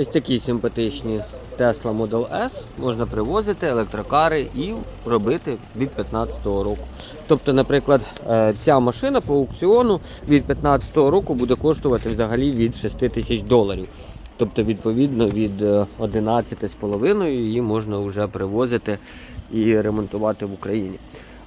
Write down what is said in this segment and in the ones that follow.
Ось такі симпатичні Tesla Model S можна привозити електрокари і робити від 2015 року. Тобто, наприклад, е, ця машина по аукціону від 2015 року буде коштувати взагалі від 6 тисяч доларів. Тобто, відповідно, від е, 11,5 її можна вже привозити і ремонтувати в Україні.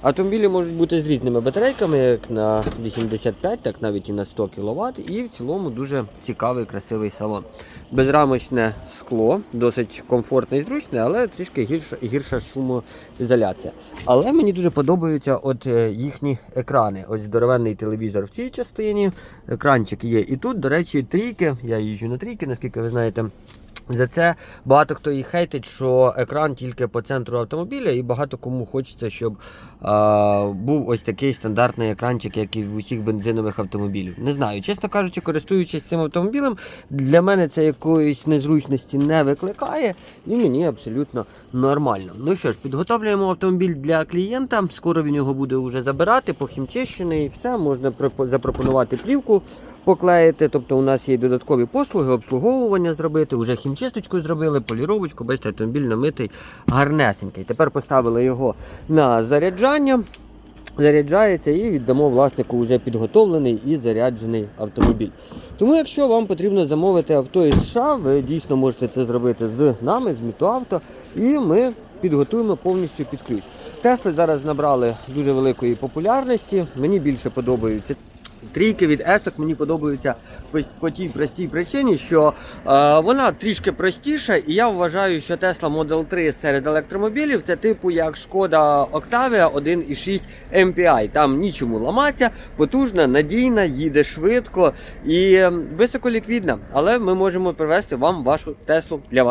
Автомобілі можуть бути з різними батарейками, як на 85, так навіть і на 100 кВт, і в цілому дуже цікавий, красивий салон. Безрамочне скло, досить комфортне і зручне, але трішки гірша, гірша шумоізоляція. Але мені дуже подобаються от е, їхні екрани. Ось здоровенний телевізор в цій частині, екранчик є і тут, до речі, трійки. Я їжджу на трійки, наскільки ви знаєте. За це багато хто і хейтить, що екран тільки по центру автомобіля, і багато кому хочеться, щоб а, був ось такий стандартний екранчик, як і в усіх бензинових автомобілів. Не знаю, чесно кажучи, користуючись цим автомобілем, для мене це якоїсь незручності не викликає, і мені абсолютно нормально. Ну що ж, підготовлюємо автомобіль для клієнта. Скоро він його буде вже забирати, похімчищений, і все можна запропонувати плівку поклеїти. Тобто у нас є додаткові послуги, обслуговування зробити, вже хімчисточку зробили, поліровочку, бачите, автомобіль намитий гарнесенький. Тепер поставили його на заряджання. Заряджається і віддамо власнику вже підготовлений і заряджений автомобіль. Тому, якщо вам потрібно замовити авто із США, ви дійсно можете це зробити з нами, з Мітуавто, і ми підготуємо повністю під ключ. Тесли зараз набрали дуже великої популярності. Мені більше подобаються Трійки від есок мені подобаються по, по тій простій причині, що е, вона трішки простіша, і я вважаю, що Tesla Model 3 серед електромобілів це типу як Шкода Octavia 1.6 MPI. Там нічому ламатися, потужна, надійна, їде швидко і високоліквідна. Але ми можемо привезти вам вашу Теслу для вас.